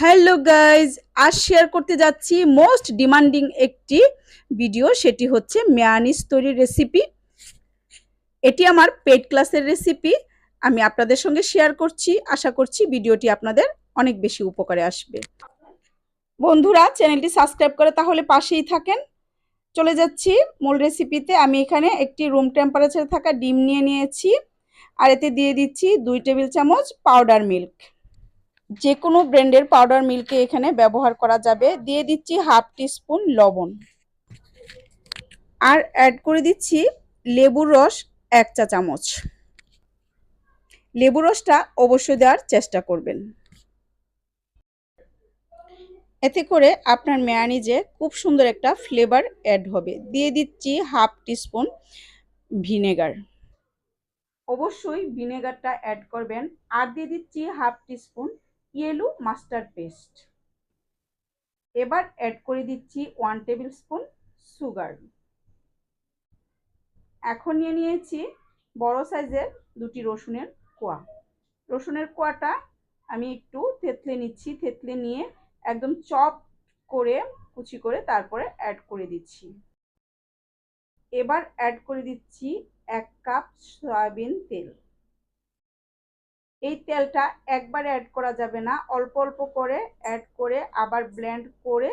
Hello guys আজ share করতে যাচ্ছি মোস্ট ডিমান্ডিং একটি ভিডিও সেটি হচ্ছে মেয়ানিস তৈরির রেসিপি এটি আমার পেড ক্লাসের রেসিপি আমি আপনাদের সঙ্গে শেয়ার করছি। আশা করছি ভিডিওটি আপনাদের অনেক বেশি উপকারে আসবে। বন্ধুরা চ্যানেলটি সাবস্ক্রাইব করে তাহলে পাশেই থাকেন। চলে যাচ্ছি মূল রেসিপিতে আমি এখানে একটি রুম টেম্পারেচারে থাকা ডিম নিয়ে নিয়েছি। আর এতে দিয়ে দিচ্ছি দুই টেবিল চামচ পাউডার মিল্ক যে কোনো ব্র্যান্ডের পাউডার মিল্কে এখানে ব্যবহার করা যাবে। দিয়ে দিচ্ছি হাফ টিস্পুন লবণ। আর অ্যাড করে দিচ্ছি লেবুর রস এক চা চামচ। লেবু রসটা অবশ্যই দেওয়ার চেষ্টা করবেন। এতে করে আপনার মেয়ানিজে খুব সুন্দর একটা ফ্লেভার অ্যাড হবে। দিয়ে দিচ্ছি হাফ টিস্পুন ভিনেগার অবশ্যই ভিনেগারটা অ্যাড করবেন। আর দিয়ে দিচ্ছি half teaspoon yellow mustard paste এবার অ্যাড করে দিচ্ছি ওয়ান টেবিল স্পুন সুগার এখন নিয়ে নিয়েছি বড় সাইজের দুটি রসুনের কোয়া। রসুনের কোয়াটা আমি একটু থেতলে নিচ্ছি, থেতলে নিয়ে একদম চপ করে, কুচি করে তারপরে অ্যাড করে দিচ্ছি। এবার অ্যাড করে দিচ্ছি এক কাপ সয়াবিন তেল। এই তেলটা একবারে অ্যাড করা যাবে না। অল্প অল্প করে অ্যাড করে আবার ব্লেন্ড করে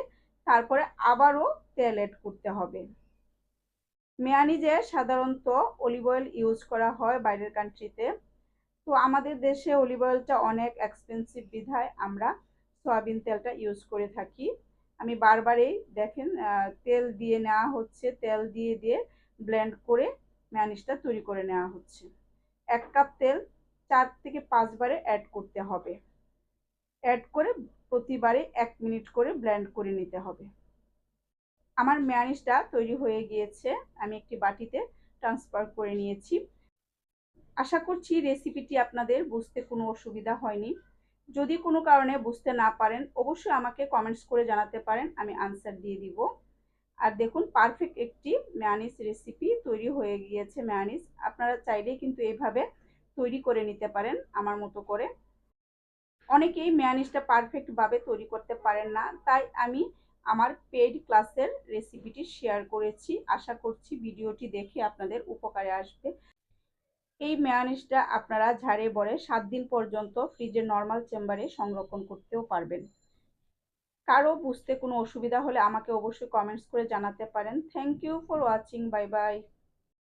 তারপরে আবারও তেল অ্যাড করতে হবে। মেয়ানিজে সাধারণত অলিভ অয়েল ইউজ করা হয় বাইরের কান্ট্রিতে তো। আমাদের দেশে অলিভ অয়েলটা অনেক এক্সপেন্সিভ বিধায় আমরা সয়াবিন তেলটা ইউজ করে থাকি। আমি বারবারই দেখেন তেল দিয়ে নেওয়া হচ্ছে, তেল দিয়ে দিয়ে ব্লেন্ড করে ম্যানিসটা তৈরি করে নেওয়া হচ্ছে। এক কাপ তেল চার থেকে পাঁচবারে অ্যাড করতে হবে। অ্যাড করে প্রতিবারে এক মিনিট করে ব্লেন্ড করে নিতে হবে। আমার ম্যানিসটা তৈরি হয়ে গিয়েছে, আমি একটি বাটিতে ট্রান্সফার করে নিয়েছি। আশা করছি রেসিপিটি আপনাদের বুঝতে কোনো অসুবিধা হয়নি। যদি কোনো কারণে বুঝতে না পারেন, অবশ্যই আমাকে কমেন্টস করে জানাতে পারেন, আমি আনসার দিয়ে দিব। আর দেখুন পারফেক্ট একটি ম্যানিস রেসিপি তৈরি হয়ে গিয়েছে ম্যানিস আপনারা চাইলেই কিন্তু এইভাবে তৈরি করে নিতে পারেন আমার মতো করে। অনেকেই ম্যানিসটা পারফেক্টভাবে তৈরি করতে পারেন না, তাই আমি আমার পেড ক্লাসের রেসিপিটি শেয়ার করেছি। আশা করছি ভিডিওটি দেখে আপনাদের উপকারে আসবে। এই মেয়ানিসটা আপনারা ঝাড়ে বড়ে সাত দিন পর্যন্ত ফ্রিজের নর্মাল চেম্বারে সংরক্ষণ করতেও পারবেন। কারও বুঝতে কোনো অসুবিধা হলে আমাকে অবশ্যই কমেন্টস করে জানাতে পারেন। Thank you for watching bye bye